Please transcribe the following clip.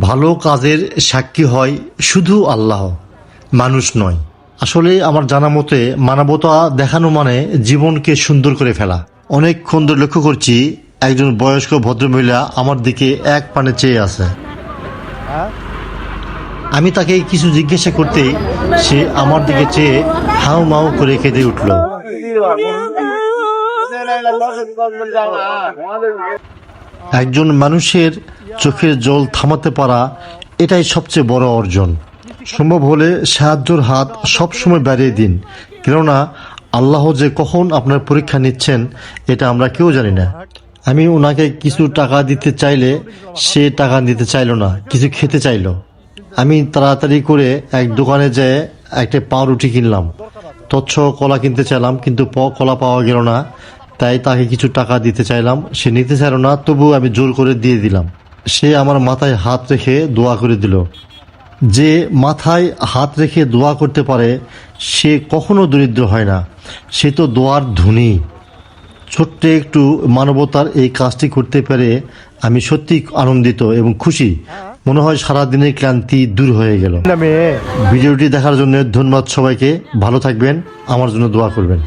ভালো কাজের সাক্ষী হয় শুধু আল্লাহ, মানুষ নয়। আসলে আমার জানা মতে মানবতা দেখানো মানে জীবনকে সুন্দর করে ফেলা। অনেকক্ষণ ধরে লক্ষ্য করছি একজন বয়স্ক ভদ্রমহিলা আমার দিকে এক পানে চেয়ে আছে। আমি তাকে কিছু জিজ্ঞাসা করতেই সে আমার দিকে চেয়ে হাউ মাউ করে কেঁদে উঠল। একজন মানুষের চোখের জল থামাতে পারা এটাই সবচেয়ে বড় অর্জন। সম্ভব হলে সাহায্যর হাত সবসময় বাড়িয়ে দিন। কেননা, আল্লাহ যে কখন আপনার পরীক্ষা নিচ্ছেন, এটা আমরা কেউ জানি না। আমি ওনাকে কিছু টাকা দিতে চাইলে সে টাকা দিতে চাইলো না, কিছু খেতে চাইলো। আমি তাড়াতাড়ি করে এক দোকানে যেয়ে একটা পাউরুটি কিনলাম। তচ্ছ কলা কিনতে চাইলাম, কিন্তু প- কলা পাওয়া গেল না। তাই তাকে কিছু টাকা দিতে চাইলাম, সে নিতে চাইল না তবু আমি জোর করে দিয়ে দিলাম। সে আমার মাথায় হাত রেখে দোয়া করে দিল। যে মাথায় হাত রেখে দোয়া করতে পারে সে কখনো দরিদ্র হয় না। সে তো দোয়ার ধনী। ছোট্ট একটু মানবতার এই কাজটি করতে পেরে আমি সত্যি আনন্দিত এবং খুশি। মনে হয় সারাদিনের ক্লান্তি দূর হয়ে গেল। ভিডিওটি দেখার জন্য ধন্যবাদ সবাইকে। ভালো থাকবেন। আমার জন্য দোয়া করবেন।